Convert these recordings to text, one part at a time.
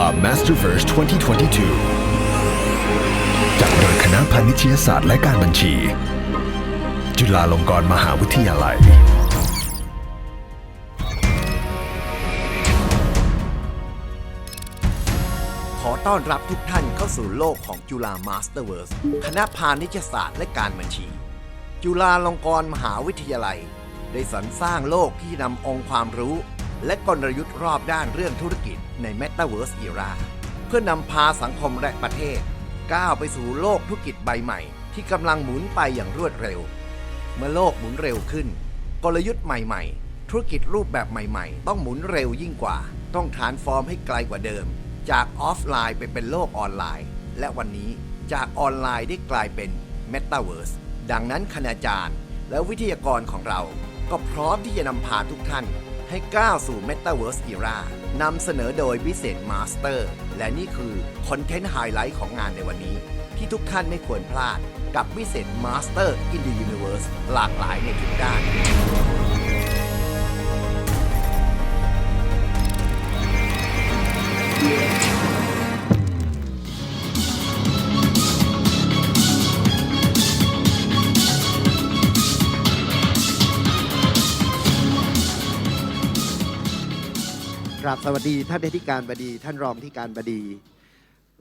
ฬา Masterverse 2022 จัดโดยคณะพาณิชยศาสตร์และการบัญชี จุฬาลงกรณ์มหาวิทยาลัย ขอต้อนรับทุกท่านเข้าสู่โลกของจุฬามาสเตอร์เวิร์สคณะพาณิชยศาสตร์และการบัญชี จุฬาลงกรณ์มหาวิทยาลัย ได้สรรสร้างโลกที่นำองค์ความรู้ และกลยุทธ์รอบด้านเรื่องธุรกิจ ใน m e t a เวิร์ส Era เพื่อนำพาสังคมและประเทศ ก้าวไปสู่โลกธุรกิจใบใหม่ ที่กำลังหมุนไปอย่างรวดเร็ว เมื่อโลกหมุนเร็วขึ้น กลยุทธ์ใหม่ๆ ธุรกิจรูปแบบใหม่ๆ ต้องหมุนเร็วยิ่งกว่า ต้องฐานฟอร์มให้ไกลกว่าเดิม จากออฟไลน์ไปเป็นโลกออนไลน์ และวันนี้จากออนไลน์ได้กลายเป็น m e t a เวิร์สดังนั้นคณาจารย์และวิทยากรของเรา ก็พร้อมที่จะนำพาทุกท่าน ให้ก้าวสู่ Metaverse Era นำเสนอโดยวิเศษมาสเตอร์ และนี่คือคอนเทนต์ไฮไลท์ของงานในวันนี้ ที่ทุกท่านไม่ควรพลาดกับวิเศษมาสเตอร์ in the Universe หลากหลายในทุกด้านค รับสวัสดีท่านอธิการบดี ท่านรองที่การบดี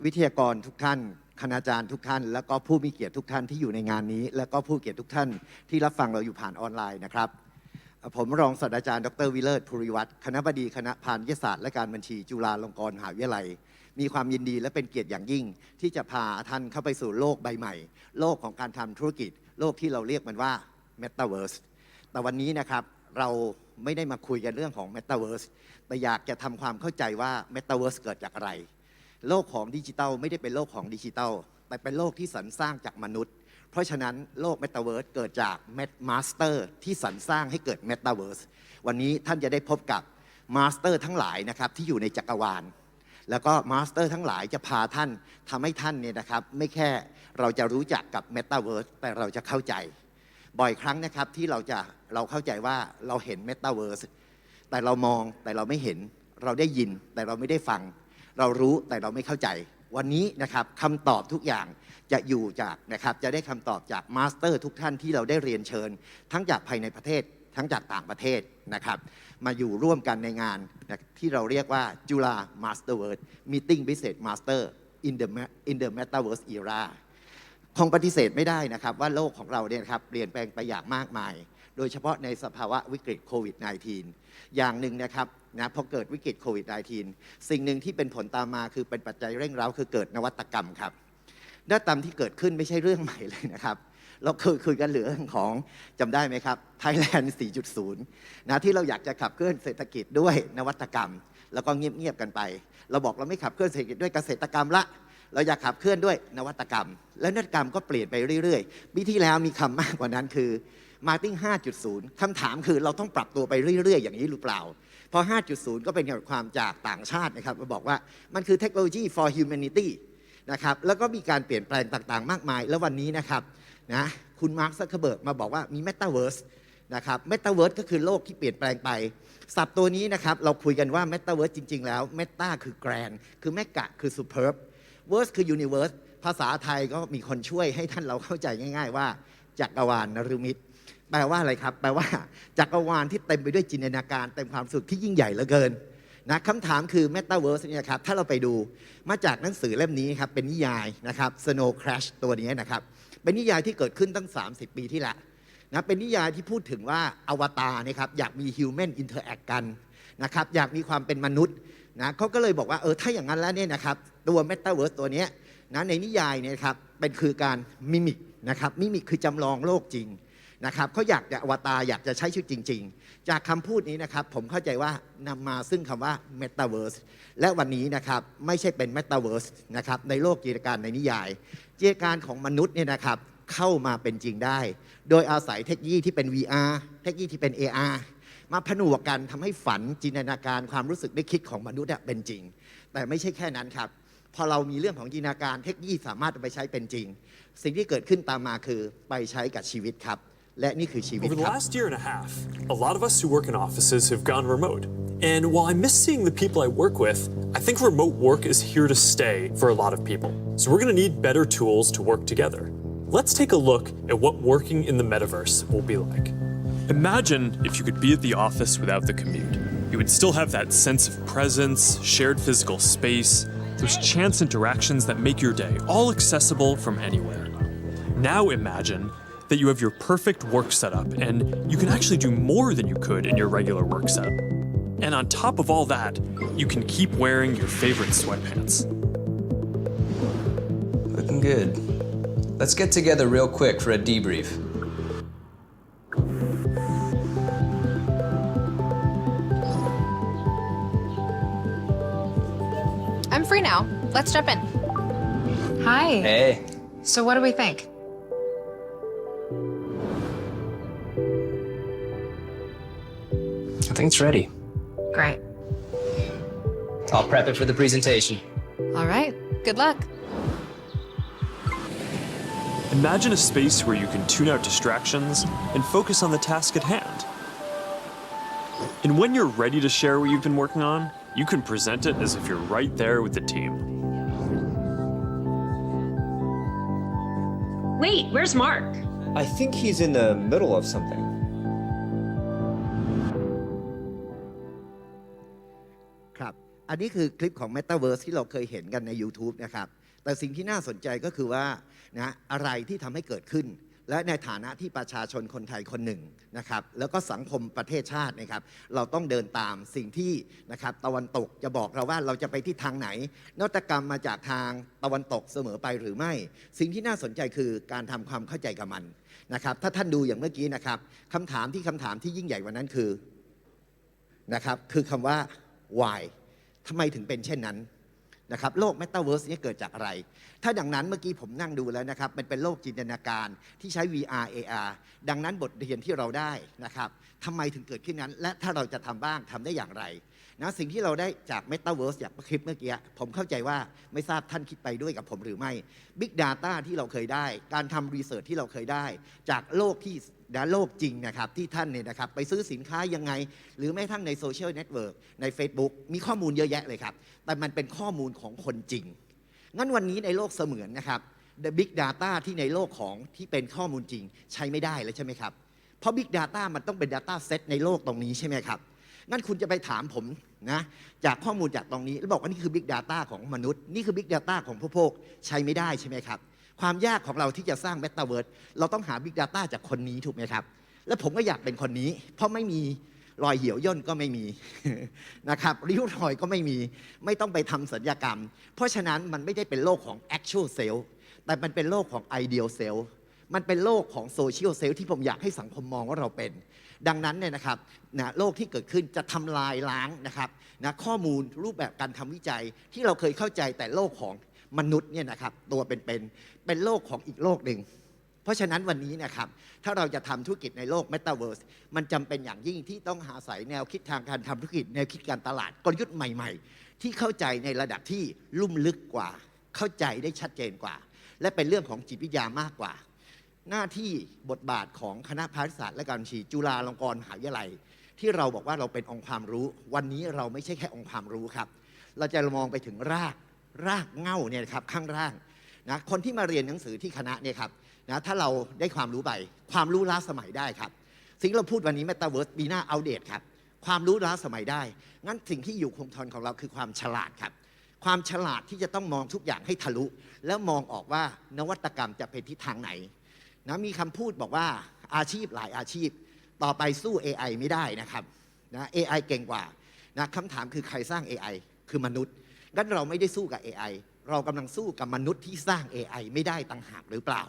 วิทยากรทุกท่าน คณาจารย์ทุกท่าน แล้วก็ผู้มีเกียรติทุกท่านที่อยู่ในงานนี้ แล้วก็ผู้เกียรติทุกท่านที่รับฟังเราอยู่ผ่านออนไลน์นะครับ ผมรองศาสตราจารย์ ดรวิเลิศภูริวัตรคณะบดีคณะพาณิชยศาสตร์และการบัญชีจุฬาลงกรณ์มหาวิทยาลัย มีความยินดีและเป็นเกียรติอย่างยิ่ง ที่จะพาท่านเข้าไปสู่โลกใบใหม่ โลกของการทำธุรกิจ โลกที่เราเรียกมันว่า Metaverse แต่วันนี้นะครับ เราไม่ได้มาคุยกันเรื่องของ Metaverse แต่อยากจะทำความเข้าใจว่า Metaverse เกิดจากอะไร โลกของดิจิทัลไม่ได้เป็นโลกของดิจิทัล แต่เป็นโลกที่สรรสร้างจากมนุษย์ เพราะฉะนั้นโลก Metaverse เกิดจาก Master ที่สรรสร้างให้เกิด Metaverse วันนี้ท่านจะได้พบกับมาสเตอร์ทั้งหลายนะครับที่อยู่ในจักรวาล แล้วก็มาสเตอร์ทั้งหลายจะพาท่านทำให้ท่านเนี่ยนะครับไม่แค่เราจะรู้จักกับ Metaverse แต่เราจะเข้าใจ บ่อยครั้งนะครับที่เราจะเราเข้าใจว่าเราเห็น Metaverse แต่เรามองแต่เราไม่เห็น เราได้ยินแต่เราไม่ได้ฟัง เรารู้แต่เราไม่เข้าใจ วันนี้นะครับคำตอบทุกอย่างจะอยู่จากนะครับจะได้คำตอบจากมาสเตอร์ทุกท่านที่เราได้เรียนเชิญ ทั้งจากภายในประเทศทั้งจากต่างประเทศนะครับ มาอยู่ร่วมกันในงานนะที่เราเรียกว่าจุฬา Master World Meeting Business Master in the in the Metaverse Era คงปฏิเสธไม่ได้นะครับ ว่าโลกของเราเนี่ยครับเปลี่ยนแปลงไปอย่างมากมาย โดยเฉพาะในสภาวะวิกฤตโควิด -19 อย่างหนึ่งนะครับนะพอเกิดวิกฤตโควิด -19 สิ่งหนึ่งที่เป็นผลตามมาคือเป็นปัจจัยเร่งเร้าคือเกิดนวัตกรรมครับนวัตกรรมที่เกิดขึ้นไม่ใช่เรื่องใหม่เลยนะครับเราเคยคุยกันเรื่อของจำได้ไหมครับ Thailand 4.0 นะที่เราอยากจะขับเคลื่อนเศรษฐกิจด้วยนวัตกรรม แล้วก็เงียบๆกันไป เราบอกเราไม่ขับเคลื่อนเศรษฐกิจด้วยเกษตรกรรมละ เราอยากขับเคลื่อนด้วยนวัตกรรม และนวัตกรรมก็เปลี่ยนไปเรื่อยๆปีที่แล้วมีคำมากกว่านั้นคือ Marketing 5.0 คำถามคือเราต้องปรับตัวไปเรื่อย ๆ อย่างนี้หรือเปล่าพอ5.0 ก็เป็นบความจากต่างชาตินะครับมาบอกว่ามันคือเทคโนโลยี for humanity นะครับ แล้วก็มีการเปลี่ยนแปลงต่างๆ มากมาย แล้ววันนี้นะครับนะคุณมาร์คซักเคเบิร์กมาบอกว่ามี Metaverse นะครับ Metaverse ก็คือโลกที่เปลี่ยนแปลงไปศัพท์ตัวนี้นะครับ เราคุยกันว่า Metaverse จริง ๆ แล้ว Meta คือ Grand คือ Mega คือ Superb Verse คือ Universe ภาษาไทยก็มีคนช่วยให้ท่านเราเข้าใจง่าย ๆ ว่าจักรวาลนฤมิตแปลว่าอะไรครับ แปลว่าจักรวาลที่เต็มไปด้วยจินตนาการเต็มความสุขที่ยิ่งใหญ่เหลือเกินนะคำถามคือ Metaverse เนี่ยครับถ้าเราไปดูมาจากหนังสือเล่มนี้ครับ เป็นนิยายนะครับ Snow Crash ตัวนี้นะครับ เป็นนิยายที่เกิดขึ้นตั้ง 30 ปีที่แล้วนะเป็นนิยายที่พูดถึงว่าอวตารนะครับอยากมี Human Interact กันนะครับอยากมีความเป็นมนุษย์ นะเขาก็เลยบอกว่าเออถ้าอย่างนั้นแล้วเนี่ยนะครับตัว Metaverse ตัวนี้นะในนิยายเนี่ยครับเป็นคือการมิมิกนะครับมิมิกคือจำลองโลกจริงนะครับเขาอยากจะอวตารอยากจะใช้ชีวิตจริง ๆ จากคำพูดนี้นะครับผมเข้าใจว่านำมาซึ่งคำว่า Metaverse และวันนี้นะครับไม่ใช่เป็น Metaverse นะครับในโลกจิตการในนิยาย จิตการของมนุษย์เนี่ยนะครับเข้ามาเป็นจริงได้ โดยอาศัยเทคโนโลยีที่เป็น VR เทคโนโลยีที่เป็น AR มาผนวกกันทำให้ฝันจินตนาการความรู้สึกได้คิดของมนุษย์เป็นจริง แต่ไม่ใช่แค่นั้นครับพอเรามีเรื่องของจินตนาการเทคโนโลยีสามารถไปใช้เป็นจริง สิ่งที่เกิดขึ้นตามมาคือไปใช้กับชีวิตครับ และนี่คือชีวิต Over the last year and a half, a lot of us who work in offices have gone remote. And while I miss seeing the people I work with, I think remote work is here to stay for a lot of people. So we're going to need better tools to work together. Let's take a look at what working in the metaverse will be like. Imagine if you could be at the office without the commute. You would still have that sense of presence, shared physical space, those chance interactions that make your day all accessible from anywhere. Now imagine that you have your perfect work setup and you can actually do more than you could in your regular work setup. And on top of all that, you can keep wearing your favorite sweatpants. Looking good. Let's get together real quick for a debrief. Free now. Let's jump in. Hi. Hey, So, what do we think? I think it's ready. Great. I'll prep it for the presentation. All right. Good luck. Imagine a space where you can tune out distractions and focus on the task at hand. And when you're ready to share what you've been working on, you can present it as if you're right there with the team. Wait, where's Mark? I think he's in the middle of something. ครับ อันนี้คือคลิปของ Metaverse ที่เราเคยเห็นกันใน YouTube นะครับ แต่สิ่งที่น่าสนใจก็คือว่านะอะไรที่ทำให้เกิดขึ้น และในฐานะที่ประชาชนคนไทยคนหนึ่งนะครับ แล้วก็สังคมประเทศชาตินะครับ เราต้องเดินตามสิ่งที่นะครับตะวันตกจะบอกเราว่าเราจะไปที่ทางไหน นวัตกรรมมาจากทางตะวันตกเสมอไปหรือไม่ สิ่งที่น่าสนใจคือการทำความเข้าใจกับมันนะครับ ถ้าท่านดูอย่างเมื่อกี้นะครับคำถามที่คำถามที่ยิ่งใหญ่กว่านั้นคือนะครับ คือคำว่า why ทำไมถึงเป็นเช่นนั้น นะครับโลกเมตาเวิร์สนี้เกิดจากอะไร ถ้าดังนั้นเมื่อกี้ผมนั่งดูแล้วนะครับมันเป็นโลกจินตนาการที่ใช้ VR AR ดังนั้นบทเรียนที่เราได้นะครับทำไมถึงเกิดขึ้นนั้น และถ้าเราจะทำบ้างทำได้อย่างไร นะสิ่งที่เราได้จาก Metaverse อย่างคลิปเมื่อกี้ผมเข้าใจว่าไม่ทราบท่านคิดไปด้วยกับผมหรือไม่ Big Data ที่เราเคยได้ การทำรีเสิร์ชที่เราเคยได้ จากโลกที่นะโลกจริงนะครับที่ท่านเนี่ยนะครับไปซื้อสินค้ายังไง หรือแม้ทั่งในโซเชียลเน็ตเวิร์กใน Facebook มีข้อมูลเยอะแยะเลยครับ แต่มันเป็นข้อมูลของคนจริง งั้นวันนี้ในโลกเสมือนนะครับ the big data ที่ในโลกของที่เป็นข้อมูลจริงใช้ไม่ได้เลยใช่ไหมครับ เพราะ big data มันต้องเป็น data set ในโลกตรงนี้ใช่ไหมครับ งั้นคุณจะไปถามผมนะจากข้อมูลจากตรงนี้ แล้วบอกว่านี่คือ big data ของมนุษย์ นี่คือ big data ของผู้พวกใช้ไม่ได้ใช่ไหมครับ ความยากของเราที่จะสร้าง metaverse เราต้องหา big data จากคนนี้ถูกไหมครับ แล้วผมก็อยากเป็นคนนี้ เพราะไม่มีรอยเหี่ยวย่นก็ไม่มีนะครับริ้วรอยก็ไม่มีไม่ต้องไปทำสัญญกรรม เพราะฉะนั้นมันไม่ได้เป็นโลกของ actual self แต่มันเป็นโลกของ ideal self มันเป็นโลกของ social self ที่ผมอยากให้สังคมมองว่าเราเป็น ดังนั้นเนี่ยนะครับนะโลกที่เกิดขึ้นจะทำลายล้างนะครับนะข้อมูลรูปแบบการทำวิจัยที่เราเคยเข้าใจแต่โลกของมนุษย์เนี่ยนะครับตัวเป็นๆเป็นโลกของอีกโลกหนึ่งเพราะฉะนั้นวันนี้นะครับถ้าเราจะทำธุรกิจในโลก Metaverse มันจำเป็นอย่างยิ่งที่ต้องหาสายแนวคิดทางการทำธุรกิจแนวคิดการตลาดกลยุทธ์ใหม่ ๆ ที่เข้าใจในระดับที่ลุ่มลึกกว่า เข้าใจได้ชัดเจนกว่า และเป็นเรื่องของจิตวิทยามากกว่า หน้าที่บทบาทของคณะพาณิชยศาสตร์และการบัญชี จุฬาลงกรณ์มหาวิทยาลัย ที่เราบอกว่าเราเป็นองค์ความรู้ วันนี้เราไม่ใช่แค่องค์ความรู้ครับ เราจะมองไปถึงรากรากเง้าเนี่ยครับข้างล่างนะคนที่มาเรียนหนังสือที่คณะเนี่ยครับนะถ้าเราได้ความรู้ไป ความรู้ล้าสมัยได้ครับสิ่งเราพูดวันนี้ Metaverse ปีหน้าอัปเดตครับความรู้ล้าสมัยได้ งั้นสิ่งที่อยู่คงทนของเราคือความฉลาดครับ ความฉลาดที่จะต้องมองทุกอย่างให้ทะลุ แล้วมองออกว่านวัตกรรมจะไปทิศทางไหน นะมีคำพูดบอกว่าอาชีพหลายอาชีพ ต่อไปสู้ AI ไม่ได้นะครับนะ AI เก่งกว่านะคำถามคือใครสร้าง AI คือมนุษย์งั้นเราไม่ได้สู้กับ AI เรากำลังสู้กับมนุษย์ที่สร้าง AI ไม่ได้ต่างหากหรือเปล่า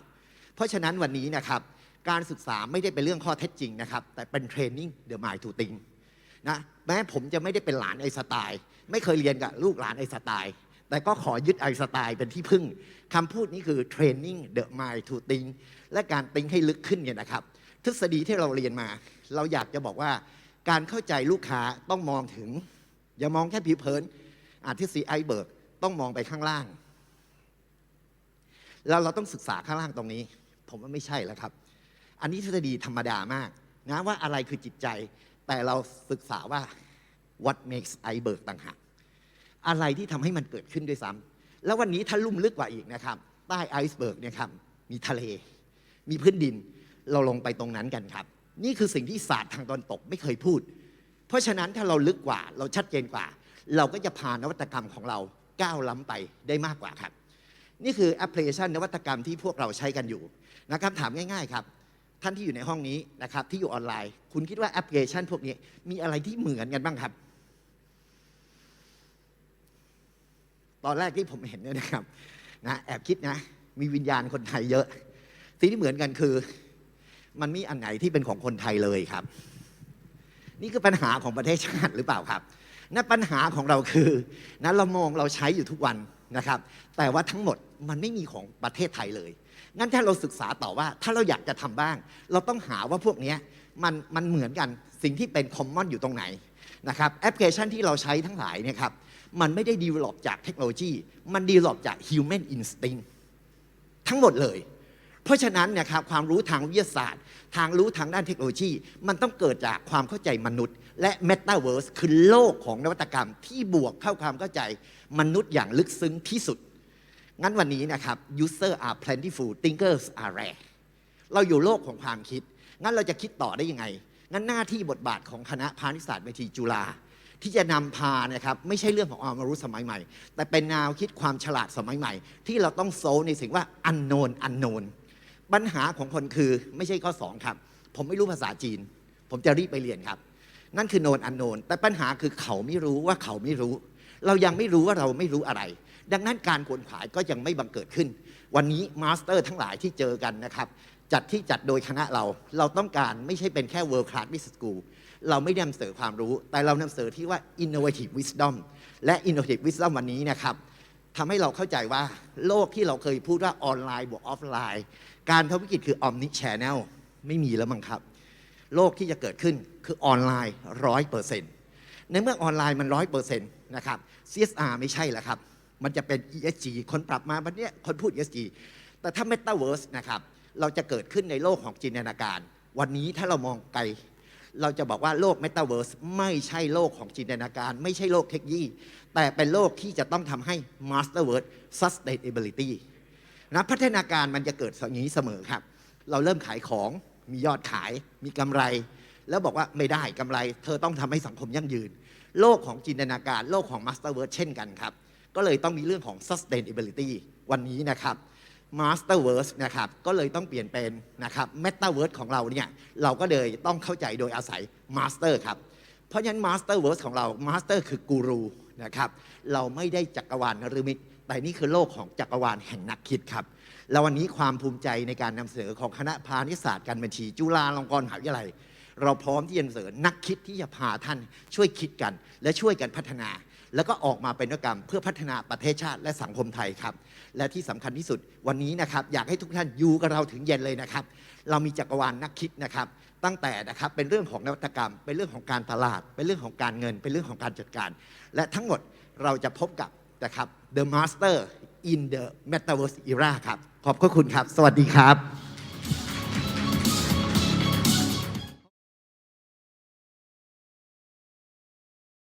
เพราะฉะนั้นวันนี้นะครับการศึกษาไม่ได้เป็นเรื่องข้อเท็จจริงนะครับ แต่เป็นเทรนนิ่งเดอะมายทูติงนะแม้ผมจะไม่ได้เป็นหลานไอสไตล์ ไม่เคยเรียนกับลูกหลานไอสไตล์ แต่ก็ขอยึดไอน์สไตล์เป็นที่พึ่งคำพูดนี้คือ training the mind to think และการติ้งให้ลึกขึ้นเนี่ยนะครับ ทฤษฎีที่เราเรียนมา เราอยากจะบอกว่าการเข้าใจลูกค้าต้องมองถึง อย่ามองแค่ผิวเผินอาทฤษฎีไอเบิร์กต้องมองไปข้างล่าง แล้วเราต้องศึกษาข้างล่างตรงนี้ ผมว่าไม่ใช่แล้วครับ อันนี้ทฤษฎีธรรมดามากนะว่าอะไรคือจิตใจ แต่เราศึกษาว่า what makes iceberg ต่างหาก อะไรที่ทำให้มันเกิดขึ้นด้วยซ้ำแล้ววันนี้ถ้าลุ่มลึกกว่าอีกนะครับ ใต้ไอซ์เบิร์กเนี่ยครับมีทะเล มีพื้นดินเราลงไปตรงนั้นกันครับ นี่คือสิ่งที่ศาสตร์ทางตอนตกไม่เคยพูด เพราะฉะนั้นถ้าเราลึกกว่าเราชัดเจนกว่า เราก็จะพานวัตกรรมของเราก้าวล้ำไปได้มากกว่าครับ นี่คือแอปพลิเคชันนวัตกรรมที่พวกเราใช้กันอยู่นะครับถามง่าย ๆครับ ท่านที่อยู่ในห้องนี้นะครับที่อยู่ออนไลน์ คุณคิดว่าแอปพลิเคชัน พวกนี้มีอะไรที่เหมือนกันบ้างครับ ตอนแรกที่ผมเห็นเนี่ยนะครับนะแอบคิดนะ มีวิญญาณคนไทยเยอะสิ่งที่เหมือนกันคือ มันมีอันไหนที่เป็นของคนไทยเลยครับ นี่คือปัญหาของประเทศชาติหรือเปล่าครับนั่นปัญหาของเราคือนะเรามองเราใช้อยู่ทุกวันนะครับ แต่ว่าทั้งหมดมันไม่มีของประเทศไทยเลยงั้นถ้าเราศึกษาต่อว่าถ้าเราอยากจะทำบ้าง เราต้องหาว่าพวกนี้มันมันเหมือนกันสิ่งที่เป็นคอมมอนอยู่ตรงไหนนะครับแอปพลิเคชันที่เราใช้ทั้งหลายเนี่ยครับ มันไม่ได้ดีลอปจากเทคโนโลยี มันดีลอปจาก human instinct ทั้งหมดเลย เพราะฉะนั้นนะครับความรู้ทางวิทยาศาสตร์ ทางรู้ทางด้านเทคโนโลยี มันต้องเกิดจากความเข้าใจมนุษย์ และ Metaverse คือโลกของนวัตกรรมที่บวกเข้าความเข้าใจมนุษย์อย่างลึกซึ้งที่สุด งั้นวันนี้นะครับ user are plentiful thinkers are rare เราอยู่โลกของความคิด งั้นเราจะคิดต่อได้ยังไง งั้นหน้าที่บทบาทของคณะพาณิชยศาสตร์เวทีจุฬา ที่จะนำพานะครับไม่ใช่เรื่องของความรู้สมัยใหม่ แต่เป็นแนวคิดความฉลาดสมัยใหม่ ที่เราต้องโซลในสิ่งว่า unknown unknown ปัญหาของคนคือไม่ใช่ข้อ2ครับ ผมไม่รู้ภาษาจีน ผมจะรีบไปเรียนครับ นั่นคือโนนอันโนนแต่ปัญหาคือเขาไม่รู้ว่าเขาไม่รู้ เรายังไม่รู้ว่าเราไม่รู้อะไร ดังนั้นการกวนขวายก็ยังไม่บังเกิดขึ้น วันนี้มาสเตอร์ทั้งหลายที่เจอกันนะครับจัดที่จัดโดยคณะเรา เราต้องการไม่ใช่เป็นแค่ world class business school เราไม่ได้นำเสนอความรู้ แต่เรานำเสนอที่ว่า innovative wisdom และ innovative wisdom วันนี้นะครับทำให้เราเข้าใจว่าโลกที่เราเคยพูดว่าออนไลน์บวกออฟไลน์ การทำวิกฤตคือ omni channel ไม่มีแล้วมั้งครับ โลกที่จะเกิดขึ้นคือออนไลน์ร้อยเปอร์เซ็นต์ในเมื่อออนไลน์มันร้อยเปอร์เซ็นต์นะครับ CSR ไม่ใช่แล้วครับ มันจะเป็น ESG คนปรับมาวันเนี้ยคนพูด ESG แต่ถ้า Metaverse นะครับ เราจะเกิดขึ้นในโลกของจินตนาการ วันนี้ถ้าเรามองไกล เราจะบอกว่าโลก Metaverse ไม่ใช่โลกของจินตนาการ ไม่ใช่โลกเทคโนโลยี แต่เป็นโลกที่จะต้องทำให้ Masterverse Sustainability นะพัฒนาการมันจะเกิดอย่างนี้เสมอครับ เราเริ่มขายของมียอดขาย มีกำไร แล้วบอกว่าไม่ได้กำไร เธอต้องทำให้สังคมยั่งยืน โลกของจินตนาการ โลกของ Masterverse เช่นกันครับ ก็เลยต้องมีเรื่องของ sustainability วันนี้นะครับ Masterverse นะครับก็เลยต้องเปลี่ยนเป็นนะครับ Metaverse ของเราเนี่ยเราก็เลยต้องเข้าใจโดยอาศัย Master ครับเพราะฉะนั้น Masterverse ของเรา Master คือกูรูนะครับเราไม่ได้จักรวาลนฤมิตแต่นี่คือโลกของจักรวาลแห่งนักคิดครับแล้ววันนี้ความภูมิใจในการนำเสนอของคณะพาณิชยศาสตร์การบัญชี จุฬาลงกรณ์มหาวิทยาลัย เราพร้อมที่จะนำเสนอนักคิดที่จะพาท่านช่วยคิดกัน และช่วยกันพัฒนา แล้วก็ออกมาเป็นนวัตกรรม เพื่อพัฒนาประเทศชาติและสังคมไทยครับ และที่สำคัญที่สุดวันนี้นะครับอยากให้ทุกท่านอยู่กับเราถึงเย็นเลยนะครับ เรามีจักรวาลนักคิดนะครับ ตั้งแต่นะครับเป็นเรื่องของนวัตกรรม เป็นเรื่องของการตลาด เป็นเรื่องของการเงิน เป็นเรื่องของการจัดการ และทั้งหมดเราจะพบกับนะครับ The Master in the Metaverse Era ครับขอบคุณครับ สวัสดีครับ